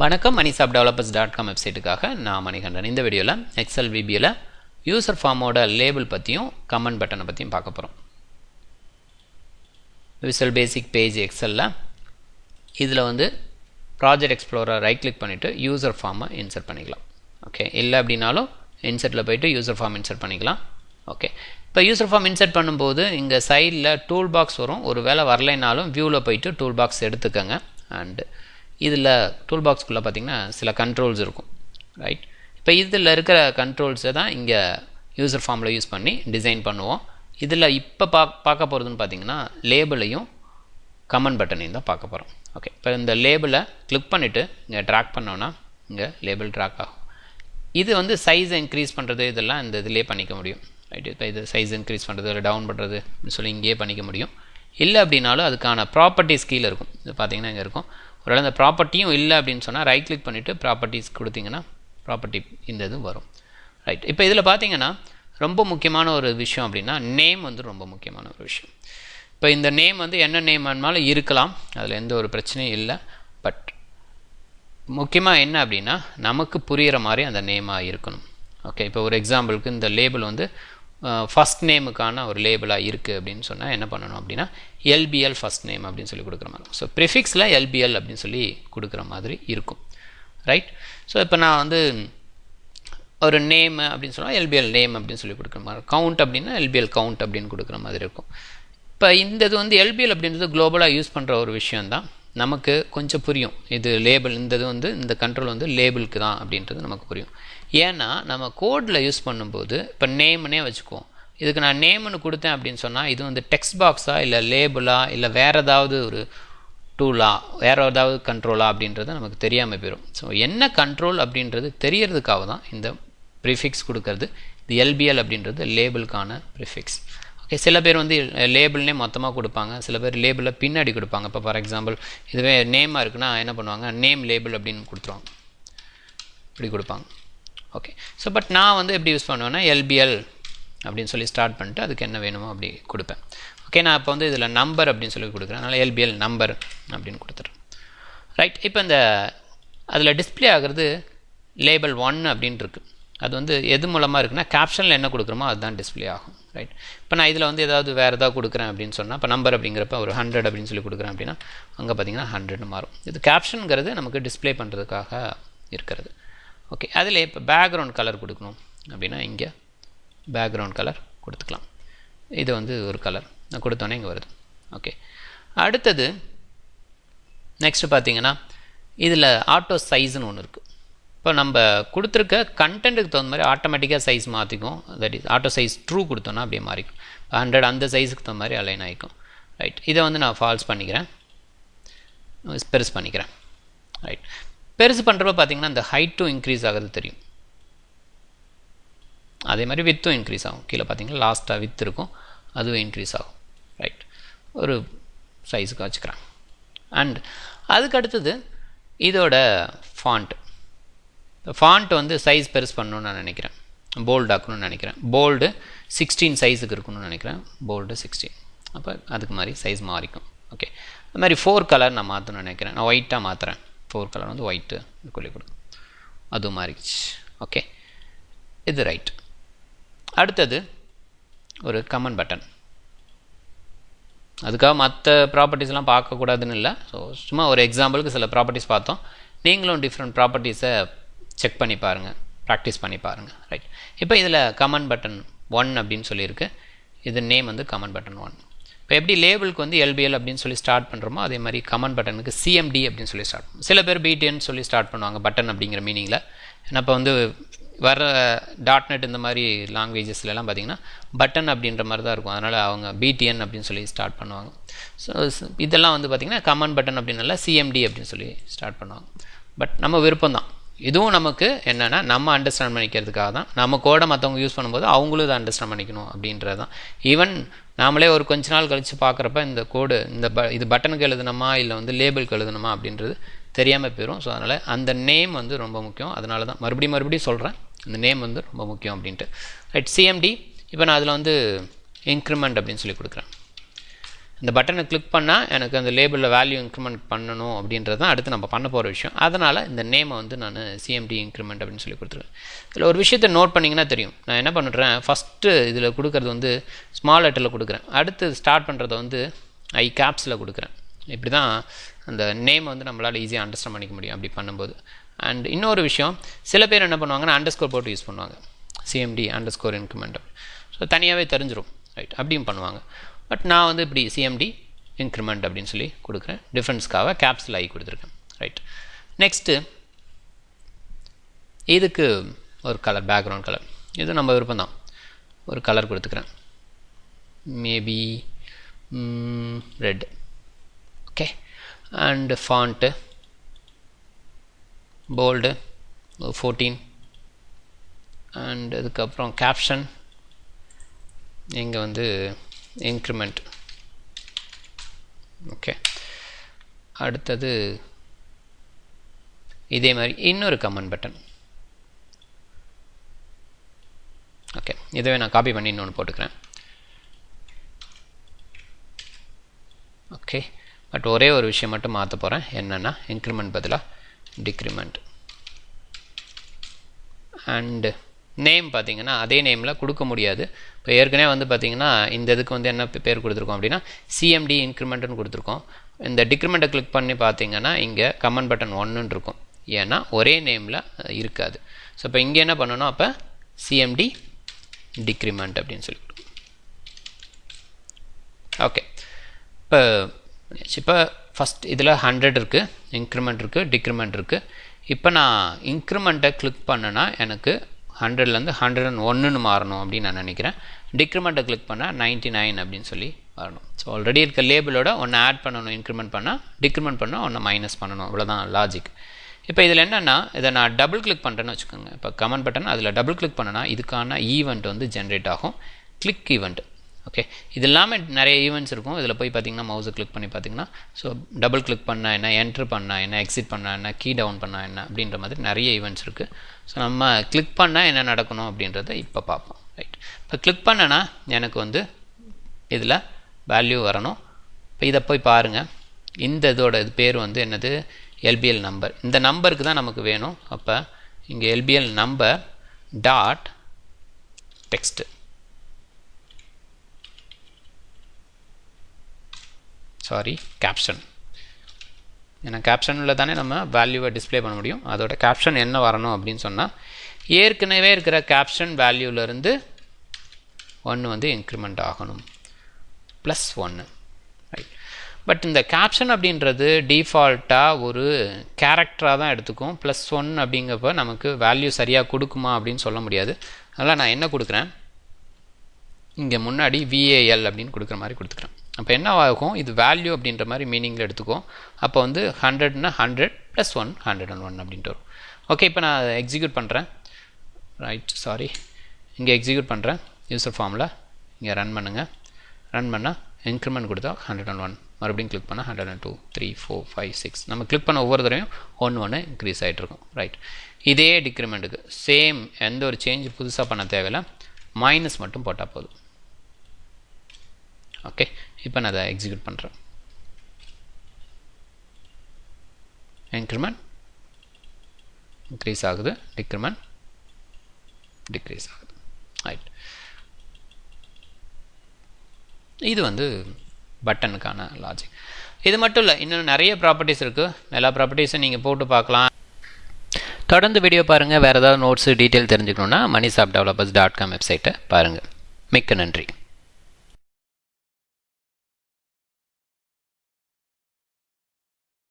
வணக்கம் மணிசாப் developers dot com வெப்சைட்டுக்காக நான் மணிகண்டன். இந்த வீடியோவில் எக்ஸல் விபியில் யூசர் ஃபார்மோட லேபிள் பற்றியும் கமெண்ட் பட்டனை பற்றியும் பார்க்க போகிறோம் விசுவல் பேசிக் பேஜ் எக்ஸலில் இதில் வந்து ப்ராஜெக்ட் எக்ஸ்ப்ளோரை ரைட் கிளிக் பண்ணிவிட்டு யூசர் ஃபார்மை இன்சர்ட் பண்ணிக்கலாம். ஓகே இல்லை அப்படின்னாலும் இன்சர்ட்டில் போயிட்டு யூசர் ஃபார்ம் இன்சர்ட் பண்ணிக்கலாம். ஓகே இப்போ யூசர் ஃபார்ம் இன்சர்ட் பண்ணும்போது இங்கே சைடில் டூல் பாக்ஸ் வரும். ஒரு வேளை வரலைனாலும் வியூவில் போயிட்டு டூல் பாக்ஸ் எடுத்துக்கோங்க. அண்டு இதில் டூல் பாக்ஸ்க்குள்ளே பார்த்தீங்கன்னா சில கண்ட்ரோல்ஸ் இருக்கும் ரைட் இப்போ இதில் இருக்கிற கண்ட்ரோல்ஸை தான் இங்கே யூசர் ஃபார்மில் யூஸ் பண்ணி டிசைன் பண்ணுவோம். இதில் இப்போ பா பார்க்க போகிறதுன்னு பார்த்தீங்கன்னா லேபிளையும் கமெண்ட் பட்டனையும் தான் பார்க்க போகிறோம் ஓகே இப்போ இந்த லேபிளை கிளிக் பண்ணிவிட்டு இங்கே ட்ராக் பண்ணோன்னா இங்கே லேபிள் ட்ராக் ஆகும். இது வந்து சைஸை இன்க்ரீஸ் பண்ணுறது இதெல்லாம் இந்த இதிலே பண்ணிக்க முடியும் ரைட் இப்போ இது சைஸ் இன்க்ரீஸ் பண்ணுறது இல்லை டவுன் பண்ணுறது அப்படின்னு சொல்லி இங்கேயே பண்ணிக்க முடியும். இல்லை அப்படின்னாலும் அதுக்கான ப்ராப்பர்ட்டிஸ் கீழே இருக்கும். இது பார்த்தீங்கன்னா இங்கே இருக்கும். ஒருவேளை அந்த ப்ராப்பர்ட்டியும் இல்லை அப்படின்னு சொன்னால் ரைட் கிளிக் பண்ணிவிட்டு ப்ராப்பர்ட்டிஸ் கொடுத்தீங்கன்னா ப்ராப்பர்ட்டி இந்த இது வரும். ரைட் இப்போ இதில் பார்த்தீங்கன்னா ரொம்ப முக்கியமான ஒரு விஷயம் அப்படின்னா நேம் வந்து ரொம்ப முக்கியமான ஒரு விஷயம். இப்போ இந்த நேம் வந்து என்ன நேம் வேணுமாலும் இருக்கலாம். அதில் எந்த ஒரு பிரச்சனையும் இல்லை. பட் முக்கியமாக என்ன அப்படின்னா நமக்கு புரிகிற மாதிரி அந்த நேமாக இருக்கணும். ஓகே இப்போ ஒரு எக்ஸாம்பிளுக்கு இந்த லேபிள் வந்து ஃபஸ்ட் நேமுக்கான ஒரு லேபிளாக இருக்குது அப்படின்னு சொன்னால் என்ன பண்ணணும் அப்படின்னா எல்பிஎல் ஃபஸ்ட் நேம் அப்படின்னு சொல்லி கொடுக்குற மாதிரி. ஸோ ப்ரிஃபிக்ஸில் எல்பிஎல் அப்படின்னு சொல்லி கொடுக்குற மாதிரி இருக்கும். ரைட் ஸோ இப்போ நான் வந்து ஒரு நேம் அப்படின்னு சொன்னால் எல்பிஎல் நேம் அப்படின்னு சொல்லி கொடுக்குற மாதிரி. கவுண்ட் அப்படின்னா எல்பிஎல் கவுண்ட் அப்படின்னு கொடுக்குற மாதிரி இருக்கும். இப்போ இந்த இது வந்து எல்பிஎல் அப்படின்றது குளோபலாக யூஸ் பண்ணுற ஒரு விஷயந்தான் நமக்கு கொஞ்சம் புரியும். இது லேபிள் இந்த இது வந்து இந்த கண்ட்ரோல் வந்து லேபிளுக்கு தான் அப்படின்றது நமக்கு புரியும். ஏன்னா நம்ம கோடில் யூஸ் பண்ணும்போது இப்போ நேம்னே வச்சுக்குவோம். இதுக்கு நான் நேம்னு கொடுத்தேன் அப்படின்னு சொன்னால் இது வந்து டெக்ஸ்ட் பாக்ஸா இல்லை லேபிளா இல்லை வேறு ஏதாவது ஒரு டூலா வேறு ஏதாவது கண்ட்ரோலா அப்படின்றது நமக்கு தெரியாமல் போயிடும் ஸோ என்ன கண்ட்ரோல் அப்படின்றது தெரியறதுக்காக தான் இந்த ப்ரிஃபிக்ஸ் கொடுக்கறது. இது எல்பிஎல் அப்படின்றது லேபிளுக்கான ப்ரிஃபிக்ஸ் சில பேர் வந்து லேபிள்னே மொத்தமாக கொடுப்பாங்க. சில பேர் லேபிளில் பின்னாடி கொடுப்பாங்க. இப்போ ஃபார் எக்ஸாம்பிள் இதுவே நேமாக இருக்குன்னா என்ன பண்ணுவாங்க? நேம் லேபிள் அப்படின்னு கொடுத்துருவாங்க. இப்படி கொடுப்பாங்க. ஓகே ஸோ பட் நான் வந்து எப்படி யூஸ் பண்ணுவேன்னா எல்பிஎல் அப்படின்னு சொல்லி ஸ்டார்ட் பண்ணிட்டு அதுக்கு என்ன வேணுமோ அப்படி கொடுப்பேன். ஓகே நான் இப்போ வந்து இதில் நம்பர் அப்படின்னு சொல்லி கொடுக்குறேன். அதனால் எல்பிஎல் நம்பர் அப்படின்னு கொடுத்துட்றேன். ரைட் இப்போ இந்த அதில் டிஸ்பிளே ஆகிறது லேபிள் ஒன் அப்படின்ட்டு இருக்குது அது வந்து எது மூலமாக இருக்குன்னா கேப்ஷனில் என்ன கொடுக்குறோமோ அதுதான் டிஸ்பிளே ஆகும். ரைட் இப்போ நான் இதில் வந்து ஏதாவது வேறு ஏதாவது கொடுக்குறேன் அப்படின்னு சொன்னால் இப்போ நம்பர் அப்படிங்கிறப்ப ஒரு ஹண்ட்ரட் அப்படின்னு சொல்லி கொடுக்குறேன் அப்படின்னா அங்கே பார்த்தீங்கன்னா ஹண்ட்ரட் மாறும். இது கேப்ஷனுங்கிறது நமக்கு டிஸ்பிளே பண்ணுறதுக்காக இருக்கிறது. ஓகே அதில் இப்போ பேக்ரவுண்ட் கலர் கொடுக்கணும் அப்படின்னா இங்கே பேக்ரவுண்ட் கலர் கொடுத்துக்கலாம். இது வந்து ஒரு கலர் நான் கொடுத்தோன்னே இங்கே வருது. ஓகே அடுத்தது நெக்ஸ்ட்டு பார்த்தீங்கன்னா இதில் ஆட்டோ சைஸ்னு ஒன்று இருக்குது இப்போ நம்ம கொடுத்துருக்க கண்டென்ட்டுக்கு தகுந்த மாதிரி ஆட்டோமேட்டிக்காக size மாற்றிக்கும் that is auto size true கொடுத்தோன்னா அப்படியே மாறிக்கும். ஹண்ட்ரட் அந்த சைஸுக்கு தகுந்த மாதிரி அலைன் ஆகிக்கும் ரைட் இதை வந்து நான் ஃபால்ஸ் பண்ணிக்கிறேன். பெருசு பண்ணிக்கிறேன். ரைட் பெருசு பண்ணுறப்ப பார்த்தீங்கன்னா இந்த ஹைட்டும் இன்க்ரீஸ் ஆகிறது தெரியும். அதே மாதிரி வித்தும் இன்க்ரீஸ் ஆகும். கீழே பார்த்தீங்கன்னா லாஸ்ட்டாக வித் இருக்கும். அதுவும் இன்க்ரீஸ் ஆகும். ரைட் ஒரு சைஸுக்கு வச்சுக்கிறேன். அண்ட் அதுக்கு அடுத்தது இதோட ஃபாண்ட் ஃபாண்ட் வந்து சைஸ் பெருசு பண்ணணும்னு நான் நினைக்கிறேன். போல்டு ஆக்கணும்னு நினைக்கிறேன். போல்டு சிக்ஸ்டீன் சைஸுக்கு இருக்கணும்னு நினைக்கிறேன். போல்டு சிக்ஸ்டீன் அப்போ அதுக்கு மாதிரி சைஸ் மாறிக்கும். ஓகே அது மாதிரி ஃபோர் கலர் நான் மாற்றணும்னு நினைக்கிறேன். நான் ஒயிட்டாக மாற்றுறேன் ஃபோர் கலர் வந்து ஒயிட்டு சொல்லி கொடுக்கும் அதுவும் மாறிடுச்சு ஓகே இது ரைட் அடுத்தது ஒரு கமன் பட்டன் அதுக்காக மற்ற ப்ராப்பர்ட்டிஸ்லாம் பார்க்கக்கூடாதுன்னு இல்லை. ஸோ சும்மா ஒரு எக்ஸாம்பிளுக்கு சில ப்ராப்பர்ட்டிஸ் பார்த்தோம். நீங்களும் டிஃப்ரெண்ட் ப்ராப்பர்ட்டிஸை செக் பண்ணி பாருங்கள் ப்ராக்டிஸ் பண்ணி பாருங்கள் ரைட் இப்போ இதில் கமெண்ட் பட்டன் ஒன் அப்படின்னு சொல்லியிருக்கு. இது நேம் வந்து கமெண்ட் பட்டன் ஒன் இப்போ எப்படி லேபிளுக்கு வந்து எல்பிஎல் அப்படின்னு சொல்லி ஸ்டார்ட் பண்ணுறோமோ அதே மாதிரி கமெண்ட் பட்டனுக்கு சிஎம்டி அப்படின்னு சொல்லி ஸ்டார்ட் பண்ணுவோம் சில பேர் பிடிஎன்னு சொல்லி ஸ்டார்ட் பண்ணுவாங்க பட்டன் அப்படிங்கிற மீனிங்கில் ஏன்னா இப்போ வந்து வர டாட் நெட் இந்த மாதிரி லாங்குவேஜஸ்லலாம் பார்த்திங்கன்னா பட்டன் அப்படின்ற மாதிரி தான் இருக்கும். அதனால் அவங்க பிடிஎன் அப்படின்னு சொல்லி ஸ்டார்ட் பண்ணுவாங்க. ஸோ இதெல்லாம் வந்து பார்த்திங்கன்னா கமெண்ட் பட்டன் அப்படின்னால சிஎம்டி அப்படின்னு சொல்லி ஸ்டார்ட் பண்ணுவாங்க. பட் நம்ம விருப்பம் தான் இதுவும் நமக்கு என்னென்னா நம்ம அண்டர்ஸ்டாண்ட் பண்ணிக்கிறதுக்காக தான். நம்ம கோடை மற்றவங்க யூஸ் பண்ணும்போது அவங்களும் இதை அண்டர்ஸ்டாண்ட் பண்ணிக்கணும் அப்படின்றது தான். ஈவன் நாமளே ஒரு கொஞ்ச நாள் கழித்து பார்க்குறப்ப இந்த கோடு இந்த ப இது பட்டனுக்கு எழுதணுமா இல்லை வந்து லேபிளுக்கு எழுதணுமா அப்படின்றது தெரியாமல் போயிடும் ஸோ அதனால் அந்த நேம் வந்து ரொம்ப முக்கியம். அதனால தான் மறுபடியும் மறுபடியும் சொல்கிறேன் இந்த நேம் வந்து ரொம்ப முக்கியம் அப்படின்ட்டு. ரைட் சிஎம்டி இப்போ நான் அதில் வந்து இன்க்ரிமெண்ட் அப்படின்னு சொல்லி கொடுக்குறேன். இந்த பட்டனை கிளிக் பண்ணால் எனக்கு அந்த லேபிளில் வேல்யூ இன்க்ரிமெண்ட் பண்ணணும் அப்படின்றது தான் அடுத்து நம்ம பண்ண போகிற விஷயம். அதனால் இந்த நேமை வந்து நான் சிஎம்டி இன்க்ரிமெண்ட் அப்படின்னு சொல்லி கொடுத்துருக்கேன் இதில் ஒரு விஷயத்தை நோட் பண்ணிங்கன்னா தெரியும். நான் என்ன பண்ணுறேன்? ஃபஸ்ட்டு இதில் கொடுக்குறது வந்து ஸ்மால் லெட்டரில் கொடுக்குறேன். அடுத்து ஸ்டார்ட் பண்ணுறத வந்து ஐ கேப்ஸில் கொடுக்குறேன். இப்படி தான் அந்த நேம் வந்து நம்மளால் ஈஸியாக அண்டர்ஸ்டாண்ட் பண்ணிக்க முடியும் அப்படி பண்ணும்போது. அண்ட் இன்னொரு விஷயம் சில பேர் என்ன பண்ணுவாங்கன்னா அண்டர் ஸ்கோர் போட்டு யூஸ் பண்ணுவாங்க. CMD under score increment so தனியாகவே தெரிஞ்சிடும் ரைட் அப்படியும் பண்ணுவாங்க. பட் நான் வந்து இப்படி சிஎம்டி இன்க்ரிமெண்ட் அப்படின்னு சொல்லி கொடுக்குறேன். டிஃப்ரென்ஸ்க்காக கேப்ஸில் ஆகி கொடுத்துருக்கேன். ரைட் நெக்ஸ்ட்டு இதுக்கு ஒரு கலர் பேக்ரவுண்ட் கலர் இது நம்ம விருப்பம் தான் ஒரு கலர் கொடுத்துக்கிறேன். Maybe red okay and font bold fourteen and அதுக்கப்புறம் கேப்ஷன் இங்கே வந்து இன்க்ரிமெண்ட் ஓகே அடுத்தது இதே மாதிரி இன்னொரு கமெண்ட் பட்டன் ஓகே இதுவே நான் காப்பி பண்ணி இன்னொன்று போட்டுக்கிறேன். ஓகே பட் ஒரே ஒரு விஷயம் மட்டும் மாற்ற போகிறேன் என்னென்னா இன்க்ரிமெண்ட் பதிலாக டிக்ரிமெண்ட் அண்டு நேம் பார்த்தீங்கன்னா அதே நேமில் கொடுக்க முடியாது. இப்போ ஏற்கனவே வந்து பார்த்தீங்கன்னா இந்த இதுக்கு வந்து என்ன பேர் கொடுத்துருக்கோம் அப்படின்னா சிஎம்டி இன்க்ரிமெண்ட்னு கொடுத்துருக்கோம். இந்த டிக்ரிமெண்ட்டை கிளிக் பண்ணி பார்த்தீங்கன்னா இங்கே கமெண்ட் பட்டன் ஒன்றுன்னு இருக்கும். ஏன்னா ஒரே நேமில் இருக்காது. ஸோ இப்போ இங்கே என்ன பண்ணணும்? அப்போ சிஎம்டி டிக்ரிமெண்ட் அப்படின்னு சொல்லி ஓகே இப்போ இப்போ ஃபஸ்ட் இதில் ஹண்ட்ரட் இருக்குது இன்க்ரிமெண்ட் இருக்குது டிக்ரிமெண்ட் இருக்குது இப்போ நான் இன்க்ரிமெண்ட்டை கிளிக் பண்ணேன்னா எனக்கு ஹண்ட்ரட்லேருந்து ஹண்ட்ரட் அண்ட் ஒன்றுன்னு மாறணும் அப்படின்னு நான் நினைக்கிறேன். டிக்ரிமெண்ட்டை கிளிக் பண்ணால் நைன்ட்டி நைன் அப்படின்னு சொல்லி வரணும். ஸோ ஆல்ரெடி இருக்க லேபிளோட ஒன்று ஆட் பண்ணணும் இன்க்ரிமெண்ட் பண்ணால் டிக்ரிமெண்ட் பண்ணால் ஒன்று மைனஸ் பண்ணணும். அவ்வளோதான் லாஜிக் இப்போ இதில் என்னென்னா இதை நான் டபுள் கிளிக் பண்ணுறேன்னு வச்சுக்கோங்க. இப்போ கமெண்ட் பட்டன் அதில் டபுள் கிளிக் பண்ணனா இதுக்கான ஈவெண்ட் வந்து ஜென்ரேட் ஆகும். கிளிக் ஈவெண்ட் ஓகே இது இல்லாமல் நிறைய ஈவெண்ட்ஸ் இருக்கும். இதில் போய் பார்த்தீங்கன்னா மவுஸை கிளிக் பண்ணி பார்த்தீங்கன்னா ஸோ டபுள் கிளிக் பண்ணால் என்ன என்ட்ரு பண்ணால் என்ன எக்ஸிட் பண்ணால் என்ன கீ டவுன் பண்ணால் என்ன அப்படின்ற மாதிரி நிறைய ஈவெண்ட்ஸ் இருக்குது ஸோ நம்ம கிளிக் பண்ணால் என்ன நடக்கணும் அப்படின்றத இப்போ பார்ப்போம். ரைட் இப்போ கிளிக் பண்ணனா எனக்கு வந்து இதில் வேல்யூ வரணும். இப்போ இதை போய் பாருங்கள் இந்த இதோட இது பேர் வந்து என்னது? எல்பிஎல் நம்பர் இந்த நம்பருக்கு தான் நமக்கு வேணும். அப்போ இங்கே LBL number dot text sorry caption ஏன்னா கேப்ஷனில் தானே நம்ம வேல்யூவை டிஸ்பிளே பண்ண முடியும். அதோட கேப்ஷன் என்ன வரணும் அப்படின்னு சொன்னால் ஏற்கனவே இருக்கிற கேப்ஷன் வேல்யூவிலேருந்து ஒன்று வந்து இன்க்ரிமெண்ட் ஆகணும். ப்ளஸ் ஒன்று ரைட் பட் இந்த கேப்ஷன் அப்படின்றது டிஃபால்ட்டாக ஒரு கேரக்டராக தான் எடுத்துக்கும். ப்ளஸ் ஒன் அப்படிங்கிறப்ப நமக்கு வேல்யூ சரியாக கொடுக்குமா அப்படின்னு சொல்ல முடியாது. அதனால் நான் என்ன கொடுக்குறேன்? இங்கே முன்னாடி விஏஎல் அப்படின்னு கொடுக்குற மாதிரி கொடுத்துக்கிறேன். அப்போ என்ன ஆகும்? இது வேல்யூ அப்படின்ற மாதிரி மீனிங்கில் எடுத்துக்கும் அப்போ வந்து ஹண்ட்ரட்னா hundred plus one hundred and one அப்படின்ட்டு வரும். ஓகே இப்போ நான் எக்ஸிக்யூட் பண்ணுறேன் ரைட் சாரி இங்கே எக்ஸிக்யூட் பண்ணுறேன் யூசர் ஃபார்மில் இங்கே ரன் பண்ணுங்கள் ரன் பண்ணால் இன்க்ரிமெண்ட் கொடுத்தா ஹண்ட்ரட் அண்ட் ஒன் மறுபடியும் கிளிக் பண்ணால் hundred and two three four five six நம்ம கிளிக் பண்ண ஒவ்வொரு தடவையும் ஒன்று ஒன்று இன்க்ரீஸ் ஆகிட்டு இருக்கும். ரைட் இதே டிக்ரிமெண்ட்டுக்கு சேம் எந்த ஒரு சேஞ்ச் புதுசாக பண்ண தேவையில்லை மைனஸ் மட்டும் போட்டால் போதும். ஓகே இப்போ நான் அதை எக்ஸிக்யூட் பண்ணுறேன் இன்க்ரிமெண்ட் இன்க்ரீஸ் ஆகுது. டிக்ரிமெண்ட் டிக்ரீஸ் ஆகுது. ரைட் இது வந்து பட்டனுக்கான லாஜிக் இது மட்டும் இல்லை இன்னும் நிறைய ப்ராப்பர்ட்டிஸ் இருக்குது எல்லா ப்ராப்பர்ட்டிஸும் நீங்கள் போட்டு பார்க்கலாம். தொடர்ந்து வீடியோ பாருங்கள் வேறு ஏதாவது நோட்ஸு டீட்டெயில் தெரிஞ்சுக்கணுன்னா மணி சாப் டெவலப்பர்ஸ் டாட் காம் வெப்சைட்டை பாருங்கள் மிக்க நன்றி.